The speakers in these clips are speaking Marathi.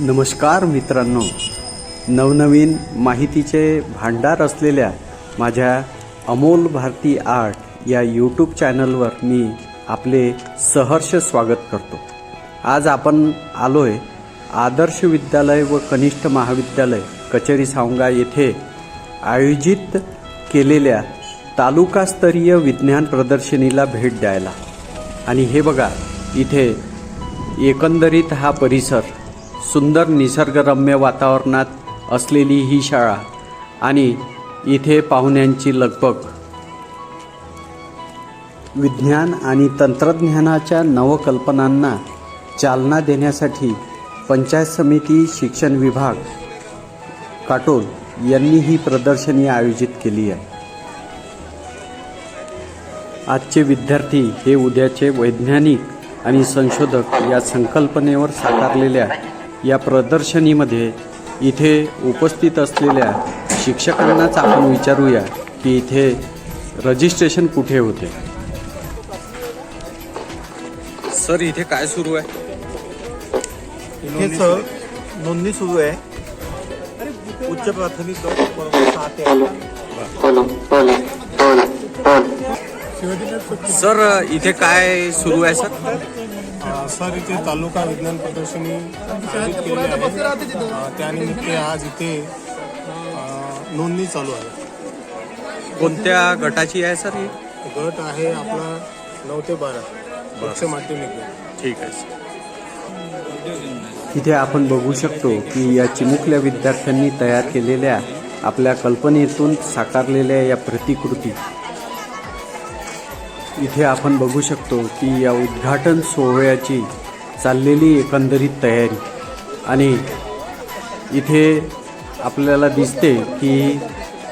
नमस्कार मित्रांनो. नवनवीन माहितीचे भांडार असलेल्या माझ्या अमोल भारती आर्ट या यूट्यूब चॅनलवर मी आपले सहर्ष स्वागत करतो. आज आपण आलो आहे आदर्श विद्यालय व कनिष्ठ महाविद्यालय कचेरी सावंगा येथे आयोजित केलेल्या तालुकास्तरीय विज्ञान प्रदर्शनीला भेट द्यायला. आणि हे बघा इथे एकंदरीत हा परिसर सुंदर निसर्गरम्य वातावरणात असलेली ही शाळा आणि इथे पाहुण्यांची लगबग. विज्ञान आणि तंत्रज्ञानाच्या नवकल्पनांना चालना देण्यासाठी पंचायत समिती शिक्षण विभाग काटोल यांनी ही प्रदर्शनी आयोजित केली आहे. आजचे विद्यार्थी हे उद्याचे वैज्ञानिक आणि संशोधक या संकल्पनेवर साकारलेल्या या प्रदर्शनीमध्ये इथे उपस्थित असलेल्या शिक्षकांनाच आपण विचारूया की इथे रजिस्ट्रेशन कुठे होते? सर इथे काय सुरू आहे? इथे सर नोंदणी सुरू आहे. उच्च प्राथमिक गट क्रमांक सहा ते आठ. सर इथे काय सुरू आहे सर? सर इथे तालुका विज्ञान प्रदर्शनी आयोजित केलेली आहे. अ, त्यानिमित्त आज इथे अ, नोंदणी चालू आहे. कोणत्या गटाची आहे सर ही? गट आहे आपला नऊ ते बारा उच्च माध्यमिक गट. ठीक आहे सर. इथे आपण बघू शकतो की या चिमुकल्या विद्यार्थ्यांनी तयार केलेल्या आपल्या कल्पनेतून साकारलेल्या या प्रतिकृती इथे आपण बघू शकतो की या उद्घाटन सोहळ्याची चाललेली एकंदरीत तयारी. आणि इथे आपल्याला दिसते की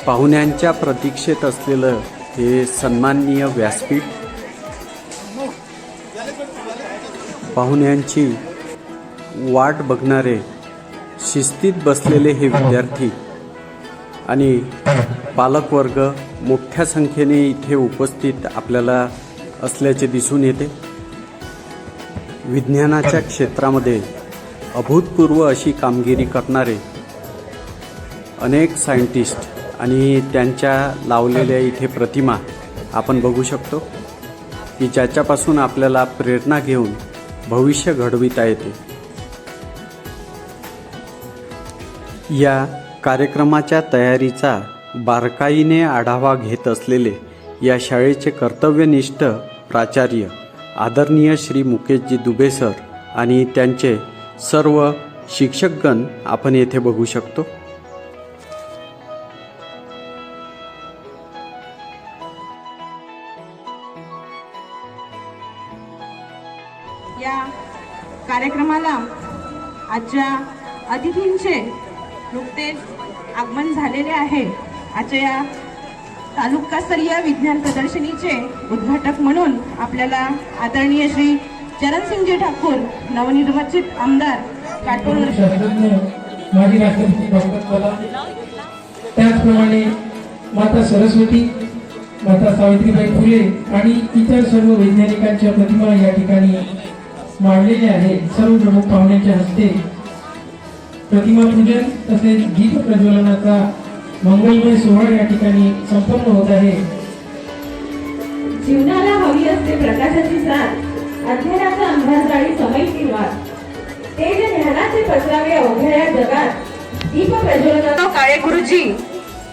पाहुण्यांच्या प्रतीक्षेत असलेलं हे सन्माननीय व्यासपीठ पाहुण्यांची वाट बघणारे शिस्तीत बसलेले हे विद्यार्थी आणि पालकवर्ग मोठ्या संख्येने इथे उपस्थित आपल्याला असल्याचे दिसून येते. विज्ञानाच्या क्षेत्रामध्ये अभूतपूर्व अशी कामगिरी करणारे अनेक सायंटिस्ट आणि त्यांच्या लावलेल्या इथे प्रतिमा आपण बघू शकतो की ज्याच्यापासून आपल्याला प्रेरणा घेऊन भविष्य घडविता येते. या कार्यक्रमाच्या तयारीचा बारकाईने आढावा घेत असलेले या शाळेचे कर्तव्यनिष्ठ प्राचार्य आदरणीय श्री मुकेशजी दुबे सर आणि त्यांचे सर्व शिक्षकगण आपण येथे बघू शकतो. या कार्यक्रमाला आजच्या अतिथींचे नुकतेच आगमन झालेले आहे. आजच्या या तालुकास्तरीय विज्ञान प्रदर्शनीचे उद्घाटक म्हणून आपल्याला आदरणीय श्री चरणसिंगजी ठाकूर नवनिर्वाचित आमदार काटोल माजी राष्ट्रपती डॉक्टर कलाम त्याचप्रमाणे माता सरस्वती माता सावित्रीबाई फुले आणि इतर सर्व वैज्ञानिकांच्या प्रतिमा या ठिकाणी मांडलेल्या आहेत. सर्व प्रमुख पाहुण्याच्या हस्ते प्रतिमा पूजन तसेच गीत प्रज्वलनाचा मंगलमय सोहळा या ठिकाणी संपन्न होत आहे. जीवनाला हवी असते प्रकाशाची साथ अध्ययनाचा अंधार जाळी समय निर्वात तेज ज्ञानाचे पसरावे अवघ्या या जगात दीप प्रज्वलना काळे गुरुजी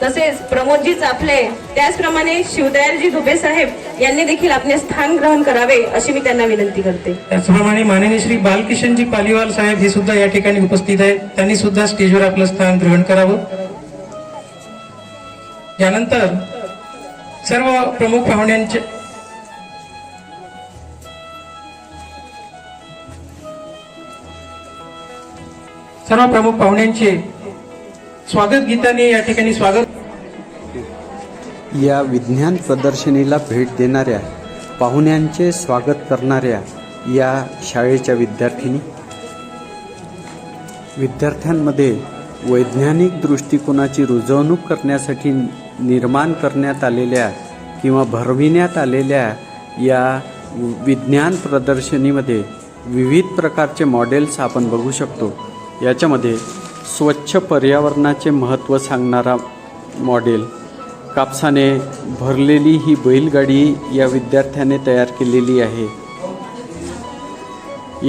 तसेच प्रमोदजी चाफले त्याचप्रमाणे शिवदयालजी दुबे साहेब यांनी देखील आपले स्थान ग्रहण करावे अशी मी त्यांना विनंती करते. त्याचप्रमाणे माननीय श्री बालकिशनजी पालिवाल साहेब हे सुद्धा या ठिकाणी उपस्थित आहेत. त्यांनी सुद्धा स्टेजवर आपलं स्थान ग्रहण करावं. यानंतर सर्व प्रमुख पाहुण्यांचे सर्व प्रमुख पाहुण्यांचे स्वागत गीताने या ठिकाणी स्वागत या विज्ञान प्रदर्शनीला भेट देणाऱ्या पाहुण्यांचे स्वागत करणाऱ्या या शाळेच्या विद्यार्थिनी विद्यार्थ्यांमध्ये वैज्ञानिक दृष्टिकोनाची रुजवणूक करण्यासाठी निर्माण करण्यात आलेल्या किंवा भरविण्यात आलेल्या या विज्ञान प्रदर्शनीमध्ये विविध प्रकारचे मॉडेल्स आपण बघू शकतो. याच्यामध्ये स्वच्छ पर्यावरणाचे महत्त्व सांगणारा मॉडेल कापसाने भरलेली ही बैलगाडी या विद्यार्थ्याने तयार केलेली आहे.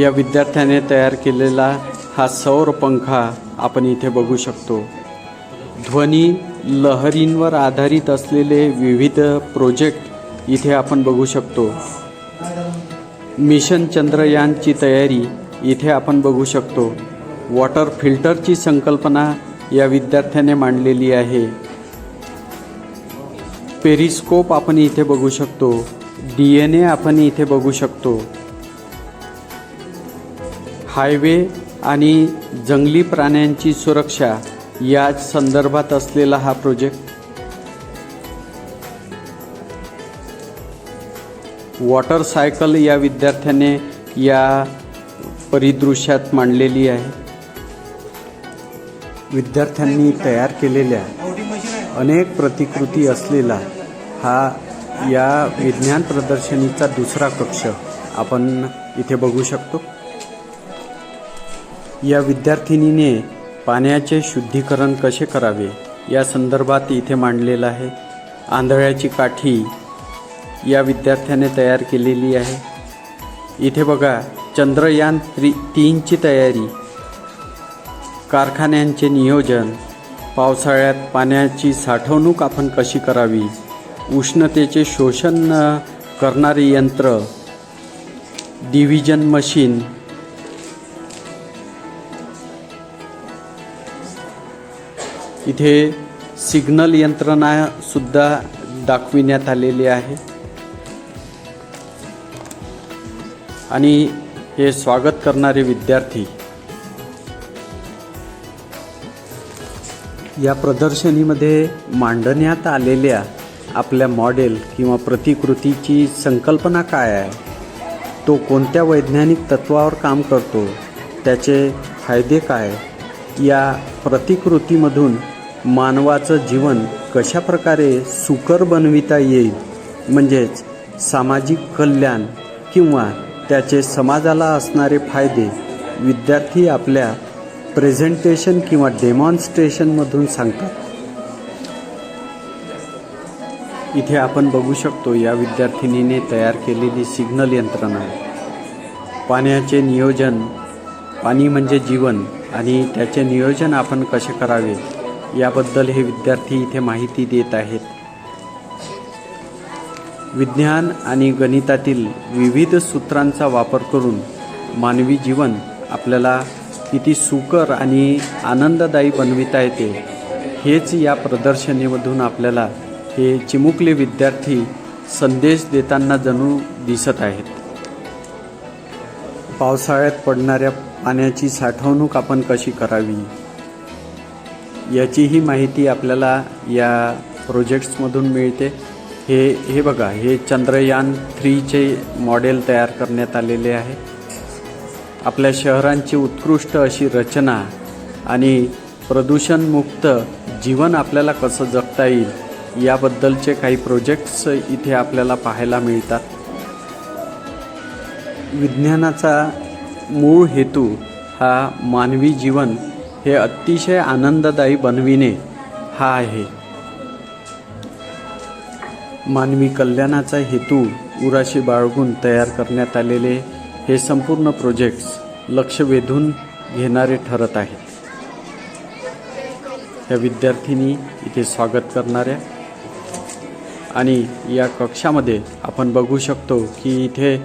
या विद्यार्थ्याने तयार केलेला हा सौर पंखा आपण इथे बघू शकतो. ध्वनी लहरींवर आधारित असलेले विविध प्रोजेक्ट इथे आपण बघू शकतो. मिशन चंद्रयानची तयारी इथे आपण बघू शकतो. वॉटर फिल्टरची संकल्पना या विद्यार्थ्याने मांडलेली आहे. पेरिस्कोप आपण इथे बघू शकतो. डी एन ए आपण इथे बघू शकतो. हायवे आणि जंगली प्राण्यांची सुरक्षा या संदर्भात असलेला हा प्रोजेक्ट वॉटर सायकल या विद्यार्थ्याने या परिदृश्यात मांडलेली आहे. विद्यार्थ्यांनी तयार केलेल्या अनेक प्रतिकृती असलेला हा या विज्ञान प्रदर्शनीचा दुसरा कक्ष आपण इथे बघू शकतो. या विद्यार्थिनीने पाण्याचे शुद्धीकरण कसे करावे या संदर्भात इथे मांडलेलं आहे. आंधळ्याची काठी या विद्यार्थ्याने तयार केलेली आहे. इथे बघा चंद्रयान त्री तीनची तयारी. कारखान्यांचे नियोजन पावसाळ्यात पाण्याची साठवणूक आपण कशी करावी उष्णतेचे शोषण करणारे यंत्र डिव्हिजन मशीन इथे सिग्नल यंत्रणासुद्धा दाखविण्यात आलेली आहे. आणि हे स्वागत करणारे विद्यार्थी या प्रदर्शनीमध्ये मांडण्यात आलेल्या आपल्या मॉडेल किंवा प्रतिकृतीची संकल्पना काय आहे? तो कोणत्या वैज्ञानिक तत्वावर काम करतो? त्याचे फायदे काय? या प्रतिकृतीमधून मानवाचं जीवन कशा प्रकारे सुकर बनविता येईल? म्हणजेच सामाजिक कल्याण किंवा त्याचे समाजाला असणारे फायदे विद्यार्थी आपल्या प्रेझेंटेशन किंवा डेमॉन्स्ट्रेशनमधून सांगतात. इथे आपण बघू शकतो या विद्यार्थिनीने तयार केलेली सिग्नल यंत्रणा. पाण्याचे नियोजन पाणी म्हणजे जीवन आणि त्याचे नियोजन आपण कसे करावे? याबद्दल हे विद्यार्थी इथे माहिती देत आहेत. विज्ञान आणि गणितातील विविध सूत्रांचा वापर करून मानवी जीवन आपल्याला किती सुकर आणि आनंददायी बनविता येते हेच या प्रदर्शनीमधून आपल्याला हे चिमुकले विद्यार्थी संदेश देताना जणू दिसत आहेत. पावसाळ्यात पडणाऱ्या पाण्याची साठवणूक आपण कशी करावी? याचीही माहिती आपल्याला या प्रोजेक्ट्समधून मिळते. हे हे बघा हे चंद्रयान थ्रीचे मॉडेल तयार करण्यात आलेले आहे. आपल्या शहरांची उत्कृष्ट अशी रचना आणि प्रदूषणमुक्त जीवन आपल्याला कसं जगता येईल याबद्दलचे काही प्रोजेक्ट्स इथे आपल्याला पाहायला मिळतात. विज्ञानाचा मूळ हेतू हा मानवी जीवन हे अतिशय आनंददायी बनविणे हा आहे. मानवी कल्याणाचा हेतू उराशी बाळगून तयार करण्यात आलेले हे संपूर्ण प्रोजेक्ट्स लक्ष वेधून घेणारे ठरत आहेत. या विद्यार्थिनी इथे स्वागत करणाऱ्या आणि या कक्षामध्ये आपण बघू शकतो की इथे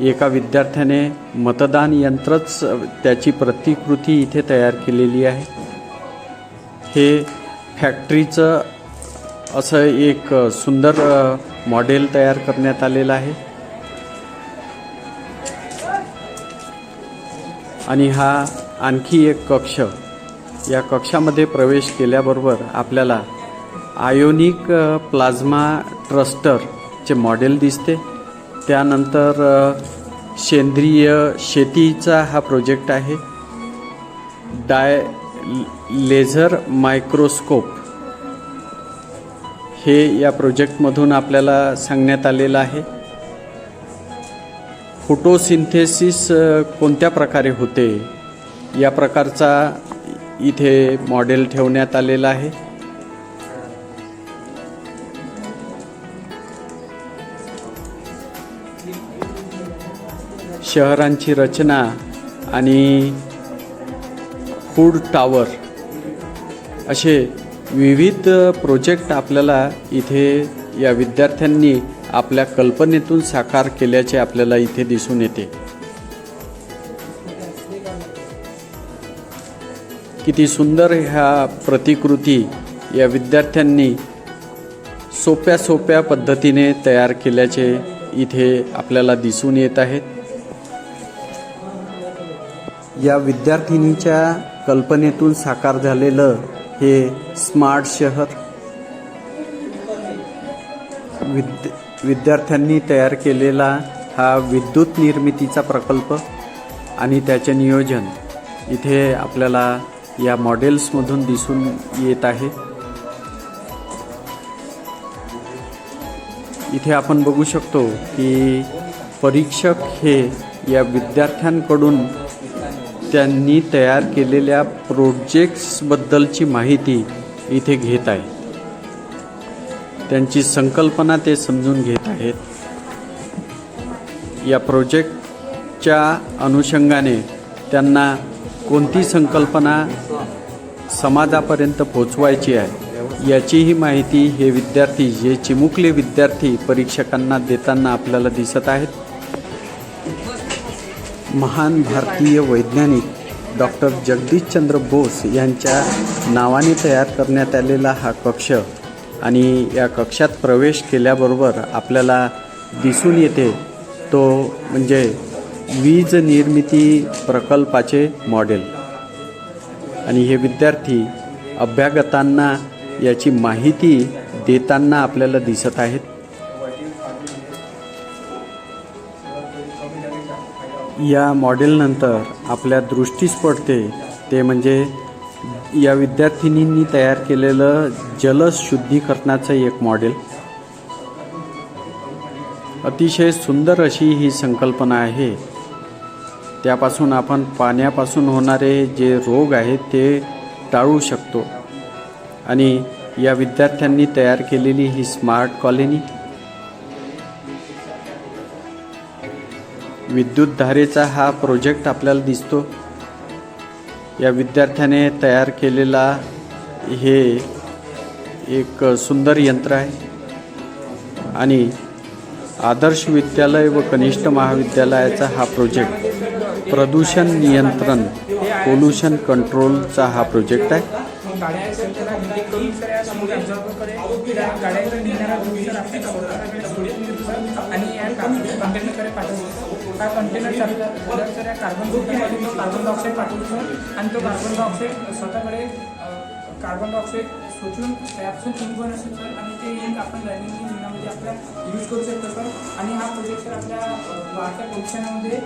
एका विद्यार्थ्याने मतदान यंत्रच त्याची प्रतिकृती इथे तयार केलेली आहे. हे फॅक्टरीचं असं एक सुंदर मॉडेल तयार करण्यात आलेलं आहे. आणि हा आणखी एक कक्ष या कक्षामध्ये प्रवेश केल्याबरोबर आपल्याला आयोनिक प्लाझ्मा ट्रस्टरचे मॉडेल दिसते. त्यानंतर सेंद्रिय शेतीचा हा प्रोजेक्ट आहे. Dye laser microscope. हे या प्रोजेक्टमधून आपल्याला सांगण्यात आलेलं आहे. फोटोसिंथेसिस कोणत्या प्रकारे होते? या प्रकारचा इथे मॉडेल ठेवण्यात आलेला आहे. शहरांची रचना आणि फूड टावर असे विविध प्रोजेक्ट आपल्याला इथे या विद्यार्थ्यांनी आपल्या कल्पनेतून साकार केल्याचे आपल्याला इथे दिसून येते. किती सुंदर ह्या प्रतिकृती या विद्यार्थ्यांनी सोप्या सोप्या पद्धतीने तयार केल्याचे इथे आपल्याला दिसून येत आहेत. या विद्यार्थिनीच्या कल्पनेतून साकार झालेलं हे स्मार्ट शहर विद्य विद्यार्थ्यांनी तयार केलेला हा विद्युत निर्मितीचा प्रकल्प आणि त्याचे नियोजन इथे आपल्याला या मॉडेल्समधून दिसून येत आहे. इथे आपण बघू शकतो की परीक्षक हे या विद्यार्थ्यांकडून त्यांनी तयार केलेल्या प्रोजेक्ट्सबद्दलची माहिती इथे घेत आहे. त्यांची संकल्पना ते समजून घेत आहेत. या प्रोजेक्टच्या अनुषंगाने त्यांना कोणती संकल्पना समाजापर्यंत पोचवायची आहे याचीही माहिती हे विद्यार्थी जे चिमुकले विद्यार्थी परीक्षकांना देताना आपल्याला दिसत आहेत. महान भारतीय वैज्ञानिक डॉक्टर जगदीशचंद्र बोस यांच्या नावाने तयार करण्यात आलेला हा कक्ष आणि या कक्षात प्रवेश केल्याबरोबर आपल्याला दिसून येते तो म्हणजे वीज निर्मिती प्रकल्पाचे मॉडेल. आणि हे विद्यार्थी अभ्यागतांना याची माहिती देताना आपल्याला दिसत आहेत. या मॉडेलनंतर आपल्या दृष्टीस पडते ते म्हणजे या विद्यार्थिनींनी तयार केलेलं जलशुद्धीकरणाचं एक मॉडेल. अतिशय सुंदर अशी ही संकल्पना आहे. त्यापासून आपण पाण्यापासून होणारे जे रोग आहेत ते टाळू शकतो. आणि या विद्यार्थ्यांनी तयार केलेली ही स्मार्ट कॉलनी विद्युत धारेचा हा प्रोजेक्ट आपल्याला दिसतो. या विद्यार्थ्याने तयार केलेला हे एक सुंदर यंत्र आहे. आणि आदर्श विद्यालय व कनिष्ठ महाविद्यालयाचा हा प्रोजेक्ट प्रदूषण नियंत्रण पोल्युशन कंट्रोलचा हा प्रोजेक्ट आहे. गाड्या हा कंटेनर सर या कार्बन फुटण्यापासून तो कार्बन डायऑक्साईड पाठवतो. सर आणि तो कार्बन डायऑक्साईड स्वतःकडे कार्बन डायऑक्साईड सोचून त्यापासून इंक पण असेल सर आणि ते इंक आपण दैनंदिन जीवनामध्ये आपल्या यूज करू शकतो सर आणि हा प्रोजेक्ट सर आपल्या वाढत्या पोल्युशनामध्ये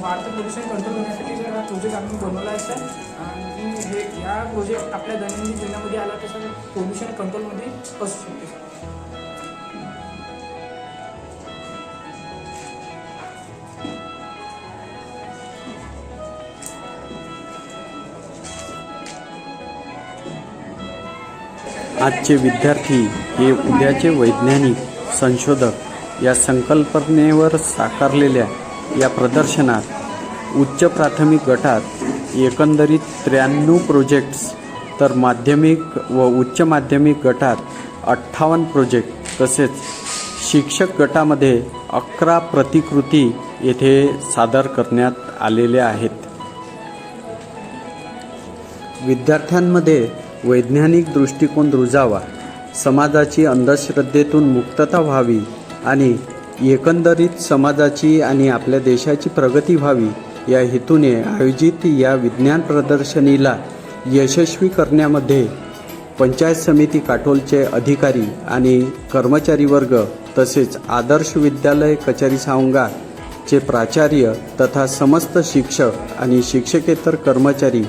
वाढतं पोल्युशन कंट्रोल होण्यासाठी सर हा प्रोजेक्ट आम्ही बनवला आहे सर आणि हे या प्रोजेक्ट आपल्या दैनंदिन जीवनामध्ये आला तर सर पोल्युशन कंट्रोलमध्ये असू शकते. सर आजचे विद्यार्थी हे उद्याचे वैज्ञानिक संशोधक या संकल्पनेवर साकारलेल्या या प्रदर्शनात उच्च प्राथमिक गटात एकंदरीत त्र्याण्णव प्रोजेक्ट्स तर माध्यमिक व उच्च माध्यमिक गटात अठ्ठावन्न प्रोजेक्ट तसेच शिक्षक गटामध्ये अकरा प्रतिकृती येथे सादर करण्यात आलेल्या आहेत. विद्यार्थ्यांमध्ये वैज्ञानिक दृष्टिकोन रुजावा समाजाची अंधश्रद्धेतून मुक्तता व्हावी आणि एकंदरीत समाजाची आणि आपल्या देशाची प्रगती व्हावी या हेतूने आयोजित या विज्ञान प्रदर्शनीला यशस्वी करण्यामध्ये पंचायत समिती काटोलचे अधिकारी आणि कर्मचारी वर्ग तसेच आदर्श विद्यालय कचेरी सावंगा चे प्राचार्य तथा समस्त शिक्षक आणि शिक्षकेतर कर्मचारी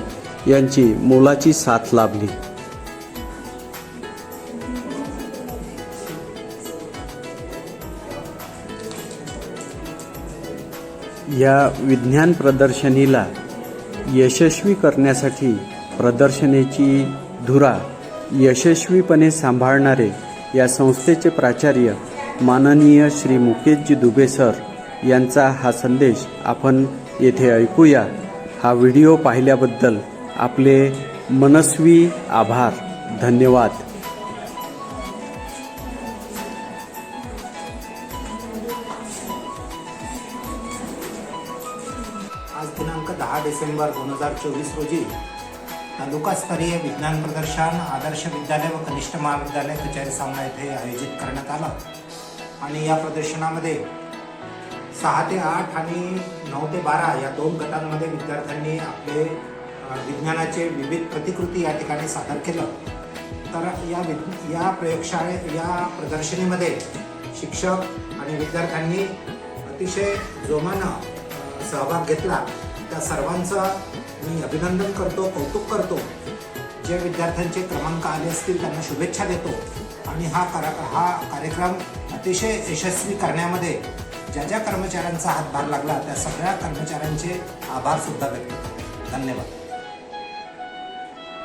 यांची मोलाची साथ लाभली. या विज्ञान प्रदर्शनीला यशस्वी करण्यासाठी प्रदर्शनेची धुरा यशस्वीपणे सांभाळणारे या संस्थेचे प्राचार्य माननीय श्री मुकेशजी दुबे सर यांचा हा संदेश आपण येथे ऐकूया. हा व्हिडिओ पाहिल्याबद्दल आपले मनस्वी आभार. धन्यवाद. आज दिनांक दहा डिसेंबर दोन हजार चोवीस रोजी तालुकास्तरीय विज्ञान प्रदर्शन आदर्श विद्यालय व कनिष्ठ महाविद्यालय कचेरी सामना येथे आयोजित करण्यात आलं. आणि या प्रदर्शनामध्ये सहा ते आठ आणि नऊ ते बारा या दोन गटांमध्ये विद्यार्थ्यांनी आपले विज्ञानाचे विविध प्रतिकृती या ठिकाणी सादर केलं. तर या विद या प्रयोगशाळे या प्रदर्शनीमध्ये शिक्षक आणि विद्यार्थ्यांनी अतिशय जोमानं सहभाग घेतला. त्या सर्वांचं मी अभिनंदन करतो कौतुक करतो. जे विद्यार्थ्यांचे क्रमांक आले असतील त्यांना शुभेच्छा देतो. आणि हा करा हा कार्यक्रम अतिशय यशस्वी करण्यामध्ये ज्या ज्या कर्मचाऱ्यांचा हातभार लागला त्या सगळ्या कर्मचाऱ्यांचे आभारसुद्धा व्यक्त करतो. धन्यवाद.